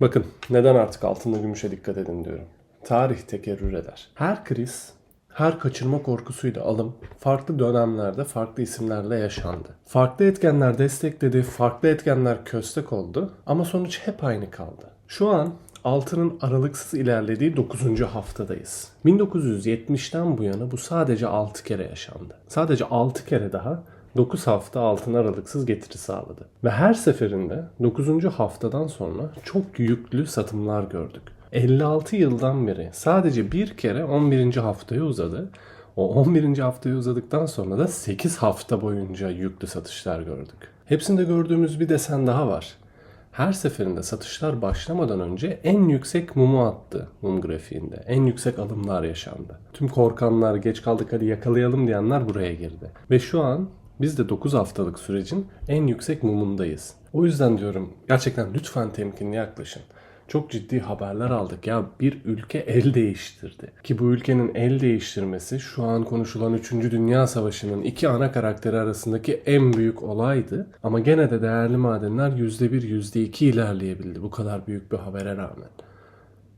Bakın neden artık altında gümüşe dikkat edin diyorum. Tarih tekerrür eder. Her kriz, her kaçırma korkusuyla alım farklı dönemlerde farklı isimlerle yaşandı. Farklı etkenler destekledi, farklı etkenler köstek oldu ama sonuç hep aynı kaldı. Şu an altının aralıksız ilerlediği 9. haftadayız. 1970'ten bu yana bu sadece 6 kere yaşandı. Sadece 6 kere daha 9 hafta altın aralıksız getiri sağladı. Ve her seferinde 9. haftadan sonra çok yüklü satımlar gördük. 56 yıldan beri sadece bir kere 11. haftaya uzadı. O 11. haftaya uzadıktan sonra da 8 hafta boyunca yüklü satışlar gördük. Hepsinde gördüğümüz bir desen daha var. Her seferinde satışlar başlamadan önce en yüksek mumu attı mum grafiğinde. En yüksek alımlar yaşandı. Tüm korkanlar, geç kaldık hadi yakalayalım diyenler buraya girdi. Ve şu an biz de 9 haftalık sürecin en yüksek mumundayız. O yüzden diyorum gerçekten lütfen temkinli yaklaşın. Çok ciddi haberler aldık ya bir ülke el değiştirdi. Ki bu ülkenin el değiştirmesi şu an konuşulan 3. Dünya Savaşı'nın iki ana karakteri arasındaki en büyük olaydı. Ama gene de değerli madenler %1 %2 ilerleyebildi bu kadar büyük bir habere rağmen.